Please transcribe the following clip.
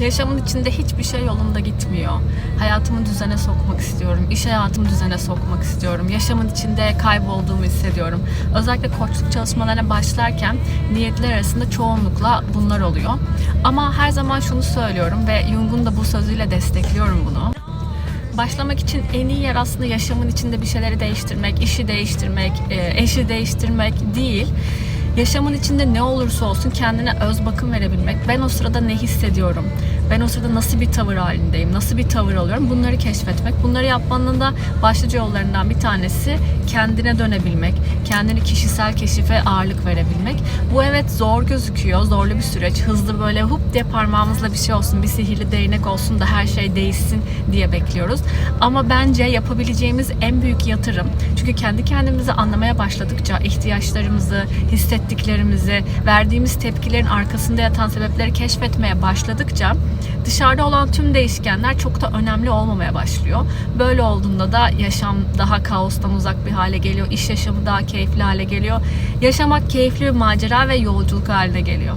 Yaşamın içinde hiçbir şey yolunda gitmiyor. Hayatımı düzene sokmak istiyorum. İş hayatımı düzene sokmak istiyorum. Yaşamın içinde kaybolduğumu hissediyorum. Özellikle koçluk çalışmalarına başlarken niyetler arasında çoğunlukla bunlar oluyor. Ama her zaman şunu söylüyorum ve Jung'un da bu sözüyle destekliyorum bunu. Başlamak için en iyi yer aslında yaşamın içinde bir şeyleri değiştirmek, işi değiştirmek, e, eşi değiştirmek değil. Yaşamın içinde ne olursa olsun kendine öz bakım verebilmek. Ben o sırada ne hissediyorum? Ben o sırada nasıl bir tavır halindeyim? Nasıl bir tavır alıyorum? Bunları keşfetmek. Bunları yapmanın da başlıca yollarından bir tanesi kendine dönebilmek. Kendini kişisel keşife ağırlık verebilmek. Bu evet zor gözüküyor. Zorlu bir süreç. Hızlı böyle hup diye parmağımızla bir şey olsun, bir sihirli değnek olsun da her şey değişsin diye bekliyoruz. Ama bence yapabileceğimiz en büyük yatırım. Çünkü kendi kendimizi anlamaya başladıkça ihtiyaçlarımızı, hissettiklerimizi, verdiğimiz tepkilerin arkasında yatan sebepleri keşfetmeye başladıkça dışarıda olan tüm değişkenler çok da önemli olmamaya başlıyor. Böyle olduğunda da yaşam daha kaostan uzak bir hale geliyor. İş yaşamı daha keyifli hale geliyor. Yaşamak keyifli bir macera ve yolculuk haline geliyor.